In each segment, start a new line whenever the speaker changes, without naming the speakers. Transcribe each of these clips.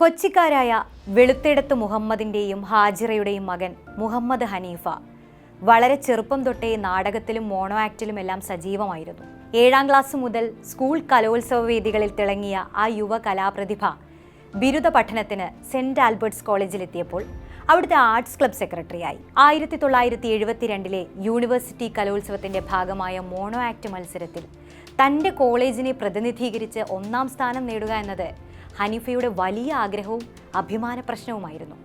കൊച്ചിക്കാരായ വെളുത്തെടുത്ത് മുഹമ്മദിന്റെയും ഹാജിറയുടെയും മകൻ മുഹമ്മദ് ഹനീഫ. വളരെ ചെറുപ്പം തൊട്ടേ നാടകത്തിലും മോണോ ആക്റ്റിലും എല്ലാം സജീവമായിരുന്നു. ഏഴാം ക്ലാസ് മുതൽ സ്കൂൾ കലോത്സവ വേദികളിൽ തിളങ്ങിയ ആ യുവ കലാപ്രതിഭ ബിരുദ പഠനത്തിന് സെന്റ് ആൽബർട്ട്സ് കോളേജിലെത്തിയപ്പോൾ അവിടുത്തെ ആർട്സ് ക്ലബ് സെക്രട്ടറിയായി. ആയിരത്തി തൊള്ളായിരത്തി എഴുപത്തിരണ്ടിലെ യൂണിവേഴ്സിറ്റി കലോത്സവത്തിന്റെ ഭാഗമായ മോണോ ആക്ട് മത്സരത്തിൽ തന്റെ കോളേജിനെ പ്രതിനിധീകരിച്ച് ഒന്നാം സ്ഥാനം നേടുക എന്നത് ഹനീഫയുടെ വലിയ ആഗ്രഹവും അഭിമാന പ്രശ്നവുമായിരുന്നു.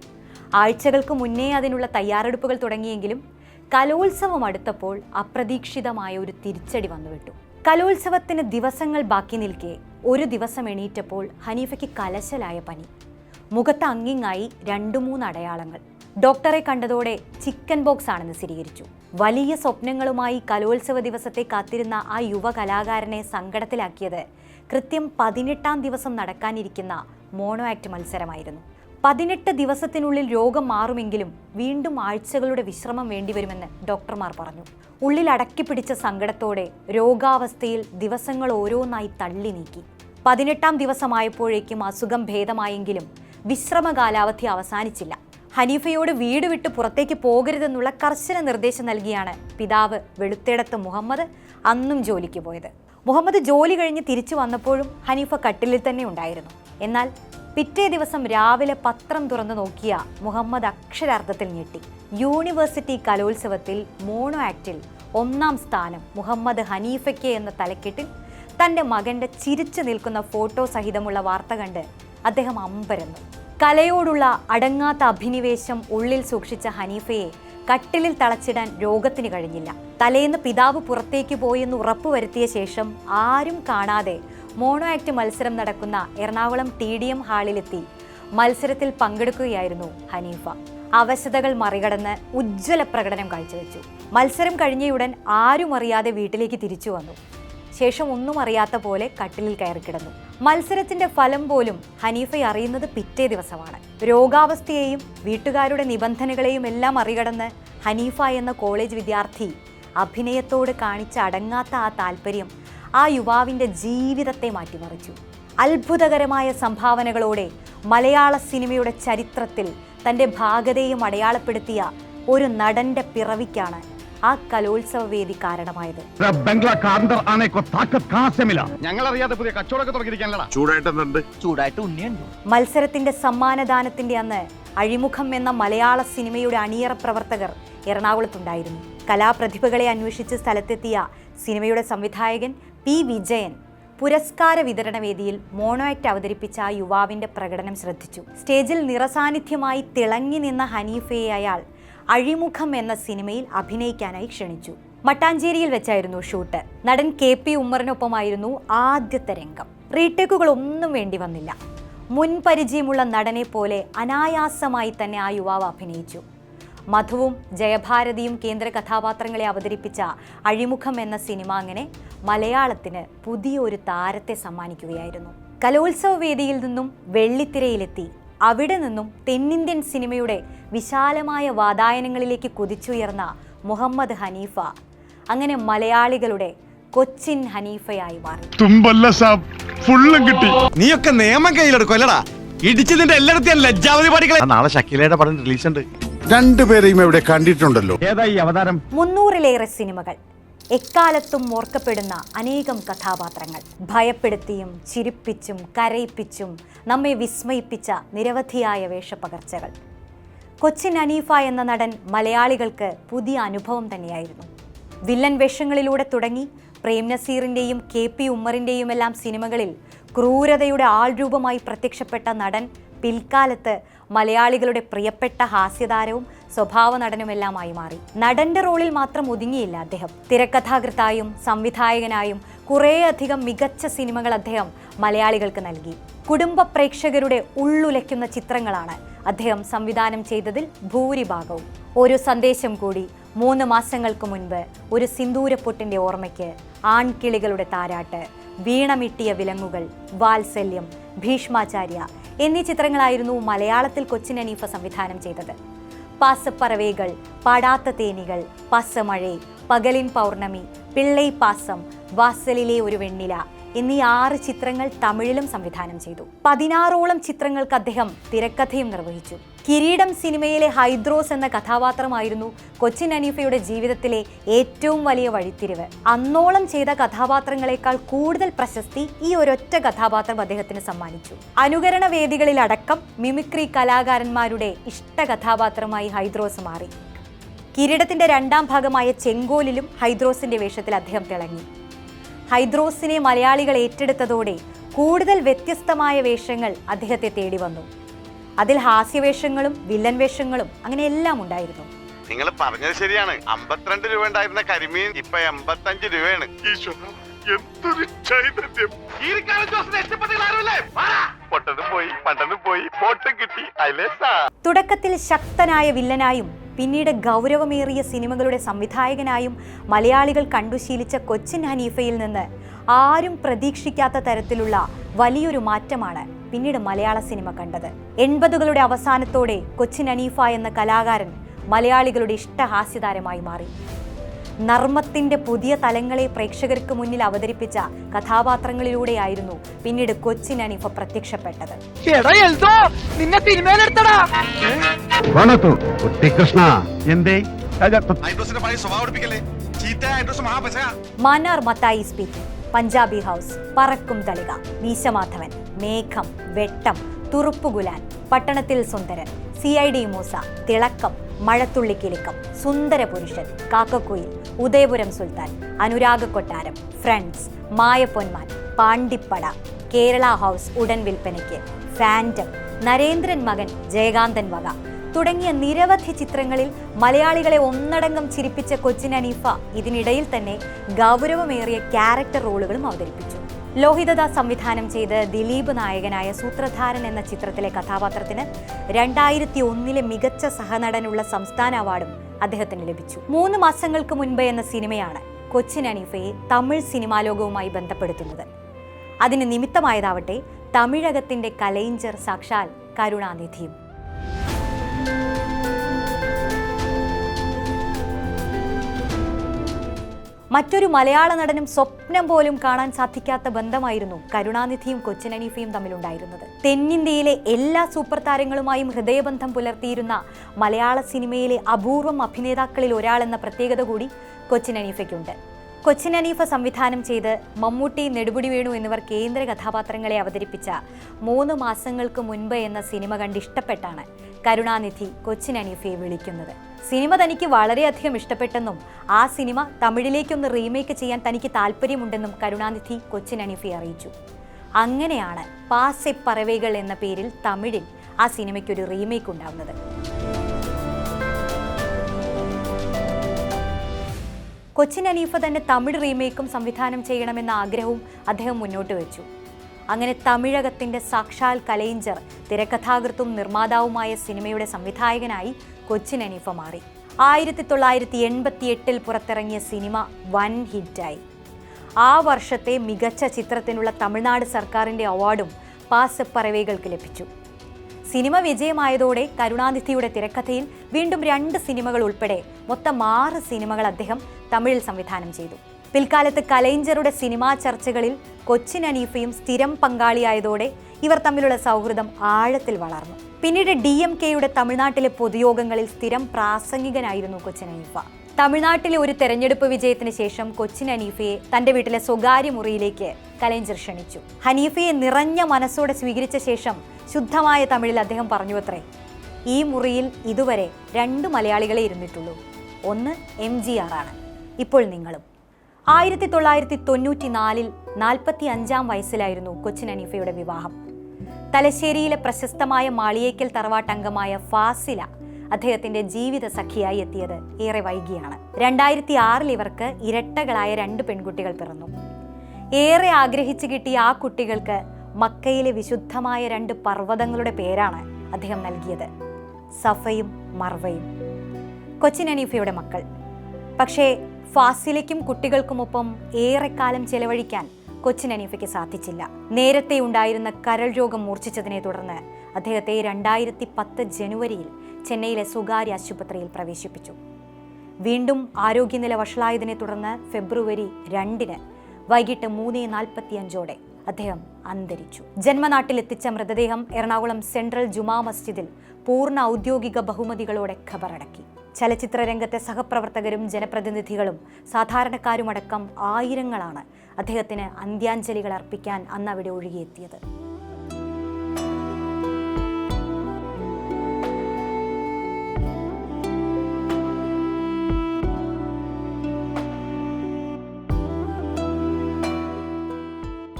ആഴ്ചകൾക്ക് മുന്നേ അതിനുള്ള തയ്യാറെടുപ്പുകൾ തുടങ്ങിയെങ്കിലും കലോത്സവം അടുത്തപ്പോൾ അപ്രതീക്ഷിതമായ ഒരു തിരിച്ചടി വന്നുവിട്ടു. കലോത്സവത്തിന് ദിവസങ്ങൾ ബാക്കി നിൽക്കെ ഒരു ദിവസം എണീറ്റപ്പോൾ ഹനീഫയ്ക്ക് കലശലായ പനി. മുഖത്ത് അങ്ങിങ്ങായി രണ്ടു മൂന്ന് അടയാളങ്ങൾ. ഡോക്ടറെ കണ്ടതോടെ ചിക്കൻ ബോക്സ് ആണെന്ന് സ്ഥിരീകരിച്ചു. വലിയ സ്വപ്നങ്ങളുമായി കലോത്സവ ദിവസത്തെ കാത്തിരുന്ന ആ യുവ കലാകാരനെ സങ്കടത്തിലാക്കിയത് കൃത്യം പതിനെട്ടാം ദിവസം നടക്കാനിരിക്കുന്ന മോണോ ആക്ട് മത്സരമായിരുന്നു. പതിനെട്ട് ദിവസത്തിനുള്ളിൽ രോഗം മാറുമെങ്കിലും വീണ്ടും ആഴ്ചകളുടെ വിശ്രമം വേണ്ടിവരുമെന്ന് ഡോക്ടർമാർ പറഞ്ഞു. ഉള്ളിൽ അടക്കിപ്പിടിച്ച സങ്കടത്തോടെ രോഗാവസ്ഥയിൽ ദിവസങ്ങൾ ഓരോന്നായി തള്ളി നീക്കി. പതിനെട്ടാം ദിവസമായപ്പോഴേക്കും അസുഖം ഭേദമായെങ്കിലും വിശ്രമ കാലാവധി അവസാനിച്ചില്ല. ഹനീഫയോട് വീട് വിട്ട് പുറത്തേക്ക് പോകരുതെന്നുള്ള കർശന നിർദ്ദേശം നൽകിയാണ് പിതാവ് വെളുത്തേടത്ത് മുഹമ്മദ് അന്നും ജോലിക്ക് പോയത്. മുഹമ്മദ് ജോലി കഴിഞ്ഞ് തിരിച്ചു വന്നപ്പോഴും ഹനീഫ കട്ടിലിൽ തന്നെ ഉണ്ടായിരുന്നു. എന്നാൽ പിറ്റേ ദിവസം രാവിലെ പത്രം തുറന്നു നോക്കിയ മുഹമ്മദ് അക്ഷരാർത്ഥത്തിൽ ഞെട്ടി. യൂണിവേഴ്സിറ്റി കലോത്സവത്തിൽ മോണോ ആക്ടിൽ ഒന്നാം സ്ഥാനം മുഹമ്മദ് ഹനീഫയ്ക്ക് എന്ന തലക്കെട്ടിൽ തന്റെ മകന്റെ ചിരിച്ചു നിൽക്കുന്ന ഫോട്ടോ സഹിതമുള്ള വാർത്ത കണ്ട് അദ്ദേഹം അമ്പരന്നു. കലയോടുള്ള അടങ്ങാത്ത അഭിനിവേശം ഉള്ളിൽ സൂക്ഷിച്ച ഹനീഫയെ കട്ടിലിൽ തളച്ചിടാൻ രോഗത്തിന് കഴിഞ്ഞില്ല. തലേന്ന് പിതാവ് പുറത്തേക്ക് പോയെന്ന് ഉറപ്പുവരുത്തിയ ശേഷം ആരും കാണാതെ മോണോ ആക്ട് മത്സരം നടക്കുന്ന എറണാകുളം ടി ഡി എം ഹാളിലെത്തി മത്സരത്തിൽ പങ്കെടുക്കുകയായിരുന്നു ഹനീഫ. അവശതകൾ മറികടന്ന് ഉജ്ജ്വല പ്രകടനം കാഴ്ചവെച്ചു. മത്സരം കഴിഞ്ഞയുടൻ ആരും അറിയാതെ വീട്ടിലേക്ക് തിരിച്ചു വന്നു. ശേഷം ഒന്നും അറിയാത്ത പോലെ കട്ടിലിൽ കയറി കിടന്നു. മത്സരത്തിന്റെ ഫലം പോലും ഹനീഫ അറിയുന്നത് പിറ്റേ ദിവസമാണ്. രോഗാവസ്ഥയെയും വീട്ടുകാരുടെ നിബന്ധനകളെയും എല്ലാം മറികടന്ന് ഹനീഫ എന്ന കോളേജ് വിദ്യാർത്ഥി അഭിനയത്തോട് കാണിച്ച അടങ്ങാത്ത ആ താല്പര്യം ആ യുവാവിന്റെ ജീവിതത്തെ മാറ്റിമറിച്ചു. അത്ഭുതകരമായ സംഭാവനകളോടെ മലയാള സിനിമയുടെ ചരിത്രത്തിൽ തന്റെ ഭാഗതയും അടയാളപ്പെടുത്തിയ ഒരു നടന്റെ പിറവിക്കാണ് ആ കലോത്സവ വേദി കാരണമായത് മത്സരത്തിന്റെ സമ്മാനദാനത്തിന്റെ അന്ന് അഴിമുഖം എന്ന മലയാള സിനിമയുടെ അണിയറ പ്രവർത്തകർ എറണാകുളത്തുണ്ടായിരുന്നു. കലാപ്രതിഭകളെ അന്വേഷിച്ച് സ്ഥലത്തെത്തിയ സിനിമയുടെ സംവിധായകൻ പി വിജയൻ പുരസ്കാര വിതരണ വേദിയിൽ മോണോ ആക്ട് അവതരിപ്പിച്ച ആ യുവാവിന്റെ പ്രകടനം ശ്രദ്ധിച്ചു. സ്റ്റേജിൽ നിറസാന്നിധ്യമായി തിളങ്ങി നിന്ന ഹനീഫയെ അയാൾ അഴിമുഖം എന്ന സിനിമയിൽ അഭിനയിക്കാനായി ക്ഷണിച്ചു. മട്ടാഞ്ചേരിയിൽ വെച്ചായിരുന്നു ഷൂട്ട്. നടൻ കെ പി ഉമ്മറിനൊപ്പമായിരുന്നു ആദ്യത്തെ രംഗം. റീടേക്കുകൾ ഒന്നും വേണ്ടി വന്നില്ല. മുൻപരിചയമുള്ള നടനെ പോലെ അനായാസമായി തന്നെ ആ യുവാവ് അഭിനയിച്ചു. മധുവും ജയഭാരതിയും കേന്ദ്ര കഥാപാത്രങ്ങളെ അവതരിപ്പിച്ച അഴിമുഖം എന്ന സിനിമ അങ്ങനെ മലയാളത്തിന് പുതിയൊരു താരത്തെ സമ്മാനിക്കുകയായിരുന്നു. കലോത്സവ വേദിയിൽ നിന്നും വെള്ളിത്തിരയിലെത്തി അവിടെ നിന്നും തെന്നിന്ത്യൻ സിനിമയുടെ വിശാലമായ വാതായനങ്ങളിലേക്ക് കുതിച്ചുയർന്ന മുഹമ്മദ് ഹനീഫ. അങ്ങനെ മലയാളികളുടെ കൊച്ചിൻ ഹനീഫയായി മാറി.
തുമ്പല്ല സാബ് ഫുള്ളും കിട്ടി.
നീയൊക്കെ നിയമം കയ്യിലെടുക്കുമല്ലടാ ഇടിച്ച് നിന്റെ എല്ലായിടത്തും ലജ്ജാവതി പാടികളെ നാളെ ഷക്കീലയുടെ പടം റിലീസ് ഉണ്ട്
രണ്ടുപേരെയും ഇവിടെ കണ്ടിട്ടുണ്ടല്ലോ?
ഏതായി ഈ അവതാരം?
മുന്നൂറിലേറെ സിനിമകൾ. എക്കാലത്തും ഓർക്കപ്പെടുന്ന അനേകം കഥാപാത്രങ്ങൾ. ഭയപ്പെടുത്തിയും ചിരിപ്പിച്ചും കരയിപ്പിച്ചും നമ്മെ വിസ്മയിപ്പിച്ച നിരവധിയായ വേഷപ്പകർച്ചകൾ. കൊച്ചിൻ അനീഫ എന്ന നടൻ മലയാളികൾക്ക് പുതിയ അനുഭവം തന്നെയായിരുന്നു. വില്ലൻ വേഷങ്ങളിലൂടെ തുടങ്ങി പ്രേം നസീറിന്റെയും കെ പി ഉമ്മറിന്റെയും എല്ലാം സിനിമകളിൽ ക്രൂരതയുടെ ആൾരൂപമായി പ്രത്യക്ഷപ്പെട്ട നടൻ പിൽക്കാലത്ത് മലയാളികളുടെ പ്രിയപ്പെട്ട ഹാസ്യതാരവും സ്വഭാവ നടനുമെല്ലാമായി മാറി. നടന്റെ റോളിൽ മാത്രം ഒതുങ്ങിയില്ല അദ്ദേഹം. തിരക്കഥാകൃത്തായും സംവിധായകനായും കുറേയധികം മികച്ച സിനിമകൾ അദ്ദേഹം മലയാളികൾക്ക് നൽകി. കുടുംബ പ്രേക്ഷകരുടെ ഉള്ളുലയ്ക്കുന്ന ചിത്രങ്ങളാണ് അദ്ദേഹം സംവിധാനം ചെയ്തതിൽ ഭൂരിഭാഗവും. ഒരു സന്ദേശം കൂടി മൂന്ന് മാസങ്ങൾക്ക് മുൻപ് ഒരു സിന്ദൂരപ്പൊട്ടിന്റെ ഓർമ്മയ്ക്ക് ആൺകിളികളുടെ താരാട്ട്. വീണമിട്ടിയ വിലങ്ങുകൾ വാത്സല്യം ഭീഷ്മാചാര്യ എന്നീ ചിത്രങ്ങളായിരുന്നു മലയാളത്തിൽ കൊച്ചിൻ അനീഫ സംവിധാനം ചെയ്തത്. പാസപ്പറവേകൾ പാടാത്ത തേനികൾ പസമഴേ പകലിൻ പൗർണമി പിള്ളൈ പാസം വാസലിലെ ഒരു വെണ്ണില എന്നീ ആറ് ചിത്രങ്ങൾ തമിഴിലും സംവിധാനം ചെയ്തു. പതിനാറോളം ചിത്രങ്ങൾക്ക് അദ്ദേഹം തിരക്കഥയും നിർവഹിച്ചു. കിരീടം സിനിമയിലെ ഹൈദ്രോസ് എന്ന കഥാപാത്രമായിരുന്നു കൊച്ചിൻ അനീഫയുടെ ജീവിതത്തിലെ ഏറ്റവും വലിയ വഴിത്തിരിവ്. അന്നോളം ചെയ്ത കഥാപാത്രങ്ങളെക്കാൾ കൂടുതൽ പ്രശസ്തി ഈ ഒരൊറ്റ കഥാപാത്രം അദ്ദേഹത്തിന് സമ്മാനിച്ചു. അനുകരണ വേദികളിലടക്കം മിമിക്രി കലാകാരന്മാരുടെ ഇഷ്ട കഥാപാത്രമായി ഹൈദ്രോസ് മാറി. കിരീടത്തിന്റെ രണ്ടാം ഭാഗമായ ചെങ്കോലിലും ഹൈദ്രോസിന്റെ വേഷത്തിൽ അദ്ദേഹം തിളങ്ങി. ഹൈദ്രോസിനെ മലയാളികൾ ഏറ്റെടുത്തതോടെ കൂടുതൽ വ്യത്യസ്തമായ വേഷങ്ങൾ അദ്ദേഹത്തെ തേടി വന്നു. അതിൽ ഹാസ്യവേഷങ്ങളും വില്ലൻ വേഷങ്ങളും അങ്ങനെ എല്ലാം ഉണ്ടായിരുന്നു.
നിങ്ങൾ പറഞ്ഞത് ശരിയാണ്. അമ്പത്തിരണ്ട് രൂപ ഉണ്ടായിരുന്ന കരിമീൻ ഇപ്പൊ എൺപത്തഞ്ച് രൂപയാണ്.
എന്തൊരു ചൈതന്യം.
പൊട്ടനും പോയി പണ്ടനും പോയി കിട്ടി
തുടക്കത്തിൽ ശക്തനായ വില്ലനായും പിന്നീട് ഗൗരവമേറിയ സിനിമകളുടെ സംവിധായകനായും മലയാളികൾ കണ്ടുശീലിച്ച കൊച്ചിൻ ഹനീഫയിൽ നിന്ന് ആരും പ്രതീക്ഷിക്കാത്ത തരത്തിലുള്ള വലിയൊരു മാറ്റമാണ് പിന്നീട് മലയാള സിനിമ കണ്ടത്. എൺപതുകളുടെ അവസാനത്തോടെ കൊച്ചിൻ ഹനീഫ എന്ന കലാകാരൻ മലയാളികളുടെ ഇഷ്ടഹാസ്യതാരമായി മാറി. നർമ്മത്തിന്റെ പുതിയ തലങ്ങളെ പ്രേക്ഷകർക്ക് മുന്നിൽ അവതരിപ്പിച്ച കഥാപാത്രങ്ങളിലൂടെയായിരുന്നു പിന്നീട് കൊച്ചിൻ അനിഫ പ്രത്യക്ഷപ്പെട്ടത്. മാന്നാർ മത്തായി സ്പീക്കിംഗ് പഞ്ചാബി ഹൗസ് പറക്കും തളിക മീശമാധവൻ മേഘം Vettam Thuruppugulan Pattanathil Sundaran C I D Moosa Thilakkam Mazhathullikilukkam സുന്ദര പുരുഷൻ Kakkakuyil Udayapuram Sultan Anuraga Kottaram Friends Mayaponman Pandippada Kerala House Udan Vilpanakku Phantom Narendran മകൻ ജയകാന്തൻ വക. തുടങ്ങിയ നിരവധി ചിത്രങ്ങളിൽ മലയാളികളെ ഒന്നടങ്കം ചിരിപ്പിച്ച കൊച്ചിൻ അനീഫ ഇതിനിടയിൽ തന്നെ ഗൗരവമേറിയ ക്യാരക്ടർ റോളുകളും അവതരിപ്പിച്ചു. ലോഹിതദാസ് സംവിധാനം ചെയ്ത് ദിലീപ് നായകനായ സൂത്രധാരൻ എന്ന ചിത്രത്തിലെ കഥാപാത്രത്തിന് രണ്ടായിരത്തി ഒന്നിലെ മികച്ച സഹനടനുള്ള സംസ്ഥാന അവാർഡും അദ്ദേഹത്തിന് ലഭിച്ചു. മൂന്ന് മാസങ്ങൾക്ക് മുൻപ് എന്ന സിനിമയാണ് കൊച്ചിൻ അനീഫയെ തമിഴ് സിനിമാ ലോകവുമായി ബന്ധപ്പെടുത്തുന്നത്. അതിന് നിമിത്തമായതാവട്ടെ തമിഴകത്തിന്റെ കലൈഞ്ചർ സാക്ഷാൽ കരുണാനിധിയും. മറ്റൊരു മലയാള നടനും സ്വപ്നം പോലും കാണാൻ സാധിക്കാത്ത ബന്ധമായിരുന്നു കരുണാനിധിയും കൊച്ചിൻ അനീഫയും തമ്മിലുണ്ടായിരുന്നത്. തെന്നിന്ത്യയിലെ എല്ലാ സൂപ്പർ താരങ്ങളുമായും ഹൃദയബന്ധം പുലർത്തിയിരുന്ന മലയാള സിനിമയിലെ അപൂർവം അഭിനേതാക്കളിൽ ഒരാളെന്ന പ്രത്യേകത കൂടി കൊച്ചിനനീഫയ്ക്കുണ്ട്. കൊച്ചിൻ അനീഫ സംവിധാനം ചെയ്ത് മമ്മൂട്ടി നെടുപുടി വേണു എന്നിവർ കേന്ദ്ര കഥാപാത്രങ്ങളെ അവതരിപ്പിച്ച മൂന്ന് മാസങ്ങൾക്ക് മുൻപ് എന്ന സിനിമ കണ്ട് ഇഷ്ടപ്പെട്ടാണ്. കരുണാനിധി കൊച്ചിൻ അനീഫയെ വിളിക്കുന്നത്. സിനിമ തനിക്ക് വളരെയധികം ഇഷ്ടപ്പെട്ടെന്നും ആ സിനിമ തമിഴിലേക്കൊന്ന് റീമേക്ക് ചെയ്യാൻ തനിക്ക് താല്പര്യമുണ്ടെന്നും കരുണാനിധി കൊച്ചിൻ അനീഫയെ അറിയിച്ചു. അങ്ങനെയാണ് പാസെ പറവൈകൾ എന്ന പേരിൽ തമിഴിൽ ആ സിനിമയ്ക്കൊരു റീമേക്ക് ഉണ്ടാവുന്നത്. കൊച്ചിൻ അനീഫ തന്നെ തമിഴ് റീമേക്കും സംവിധാനം ചെയ്യണമെന്ന ആഗ്രഹവും അദ്ദേഹം മുന്നോട്ട് വെച്ചു. അങ്ങനെ തമിഴകത്തിന്റെ സാക്ഷാൽ കലയിഞ്ചർ തിരക്കഥാകൃത്തും നിർമ്മാതാവുമായ സിനിമയുടെ സംവിധായകനായി കൊച്ചിൻ അനീഫ മാറി. ആയിരത്തി തൊള്ളായിരത്തി എൺപത്തി എട്ടിൽ പുറത്തിറങ്ങിയ സിനിമ വൻ ഹിറ്റായി. ആ വർഷത്തെ മികച്ച ചിത്രത്തിനുള്ള തമിഴ്നാട് സർക്കാരിന്റെ അവാർഡും പാസപ്പറവൈകൾക്ക് ലഭിച്ചു. സിനിമ വിജയമായതോടെ കരുണാനിധിയുടെ തിരക്കഥയിൽ വീണ്ടും രണ്ട് സിനിമകൾ ഉൾപ്പെടെ മൊത്തം ആറ് സിനിമകൾ അദ്ദേഹം തമിഴിൽ സംവിധാനം ചെയ്തു. പിൽക്കാലത്ത് കലൈഞ്ചറുടെ സിനിമാ ചർച്ചകളിൽ കൊച്ചിൻ അനീഫയും സ്ഥിരം പങ്കാളിയായതോടെ ഇവർ തമ്മിലുള്ള സൗഹൃദം ആഴത്തിൽ വളർന്നു. പിന്നീട് ഡി എം കെയുടെ തമിഴ്നാട്ടിലെ പൊതുയോഗങ്ങളിൽ സ്ഥിരം പ്രാസംഗികനായിരുന്നു കൊച്ചിൻ അനീഫ. തമിഴ്നാട്ടിലെ ഒരു തെരഞ്ഞെടുപ്പ് വിജയത്തിന് ശേഷം കൊച്ചിൻ ഹനീഫയെ തന്റെ വീട്ടിലെ സ്വകാര്യ മുറിയിലേക്ക് കലൈഞ്ചർ ക്ഷണിച്ചു. ഹനീഫയെ നിറഞ്ഞ മനസ്സോടെ സ്വീകരിച്ച ശേഷം ശുദ്ധമായ തമിഴിൽ അദ്ദേഹം പറഞ്ഞു അത്രേ ഈ മുറിയിൽ ഇതുവരെ രണ്ട് മലയാളികളെ ഇരുന്നിട്ടുള്ളൂ. ഒന്ന് എം ജി ഇപ്പോൾ നിങ്ങളും. ആയിരത്തി തൊള്ളായിരത്തി തൊണ്ണൂറ്റി നാലിൽ നാൽപ്പത്തി അഞ്ചാം വയസ്സിലായിരുന്നു കൊച്ചിൻ അനീഫയുടെ വിവാഹം. തലശ്ശേരിയിലെ പ്രശസ്തമായ മാളിയേക്കൽ തറവാട്ടംഗമായ ഫാസില അദ്ദേഹത്തിന്റെ ജീവിത സഖിയായി എത്തിയത് ഏറെ വൈകിയാണ്. രണ്ടായിരത്തി ആറിൽ ഇവർക്ക് ഇരട്ടകളായ രണ്ട് പെൺകുട്ടികൾ പിറന്നു. ഏറെ ആഗ്രഹിച്ചു കിട്ടിയ ആ കുട്ടികൾക്ക് മക്കയിലെ വിശുദ്ധമായ രണ്ട് പർവതങ്ങളുടെ പേരാണ് അദ്ദേഹം നൽകിയത്. സഫയും മർവയും. കൊച്ചിൻ അനീഫയുടെ മക്കൾ. പക്ഷേ ഫാസിലയ്ക്കും കുട്ടികൾക്കുമൊപ്പം ഏറെക്കാലം ചെലവഴിക്കാൻ കൊച്ചിൻ അനീഫയ്ക്ക് സാധിച്ചില്ല. നേരത്തെ ഉണ്ടായിരുന്ന കരൾ രോഗം മൂർച്ഛിച്ചതിനെ തുടർന്ന് അദ്ദേഹത്തെ രണ്ടായിരത്തി പത്ത് ജനുവരിയിൽ ചെന്നൈയിലെ സ്വകാര്യ ആശുപത്രിയിൽ പ്രവേശിപ്പിച്ചു. വീണ്ടും ആരോഗ്യനില വഷളായതിനെ തുടർന്ന് ഫെബ്രുവരി രണ്ടിന് വൈകിട്ട് മൂന്ന് നാൽപ്പത്തിയഞ്ചോടെ അദ്ദേഹം അന്തരിച്ചു. ജന്മനാട്ടിലെത്തിച്ച മൃതദേഹം എറണാകുളം സെൻട്രൽ ജുമാ മസ്ജിദിൽ പൂർണ ഔദ്യോഗിക ബഹുമതികളോടെ ഖബറടക്കി. ചലച്ചിത്ര രംഗത്തെ സഹപ്രവർത്തകരും ജനപ്രതിനിധികളും സാധാരണക്കാരുമടക്കം ആയിരങ്ങളാണ് അദ്ദേഹത്തിന് അന്ത്യാഞ്ജലികൾ അർപ്പിക്കാൻ അന്ന് അവിടെ ഒഴുകിയെത്തിയത്.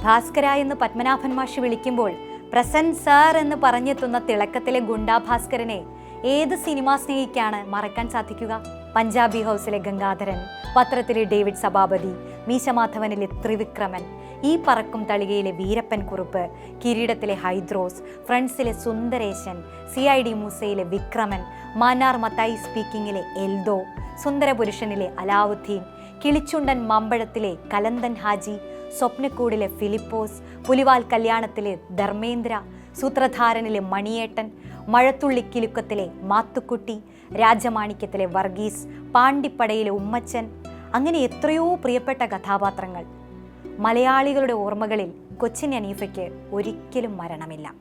ഭാസ്കര എന്ന് പത്മനാഭൻ മാഷി വിളിക്കുമ്പോൾ പ്രസന്റ് സാർ എന്ന് പറഞ്ഞെത്തുന്ന തിളക്കത്തിലെ ഗുണ്ടാ ഭാസ്കരനെ ഏത് സിനിമാ സ്നേഹിക്കാണ് മറക്കാൻ സാധിക്കുക? പഞ്ചാബി ഹൗസിലെ ഗംഗാധരൻ പത്രത്തിലെ ഡേവിഡ് സഭാപതി മീശമാധവനിലെ ത്രിവിക്രമൻ ഈ പറക്കും തളികയിലെ വീരപ്പൻ കുറുപ്പ് കിരീടത്തിലെ ഹൈദ്രോസ് ഫ്രണ്ട്സിലെ സുന്ദരേശൻ സി ഐ ഡി മൂസയിലെ വിക്രമൻ മാന്നാർ മത്തായി സ്പീക്കിങ്ങിലെ എൽദോ സുന്ദരപുരുഷനിലെ അലാവുദ്ദീൻ കിളിച്ചുണ്ടൻ മമ്പഴത്തിലെ കലന്തൻ ഹാജി സ്വപ്നക്കൂടിലെ ഫിലിപ്പോസ് പുലിവാൽ കല്യാണത്തിലെ ധർമ്മേന്ദ്ര സൂത്രധാരനിലെ മണിയേട്ടൻ മഴത്തുള്ളിക്കിലുക്കത്തിലെ മാത്തുക്കുട്ടി രാജമാണിക്യത്തിലെ വർഗീസ് പാണ്ടിപ്പടയിലെ ഉമ്മച്ചൻ അങ്ങനെ എത്രയോ പ്രിയപ്പെട്ട കഥാപാത്രങ്ങൾ. മലയാളികളുടെ ഓർമ്മകളിൽ കൊച്ചിൻ അനീഫയ്ക്ക് ഒരിക്കലും മരണമില്ല.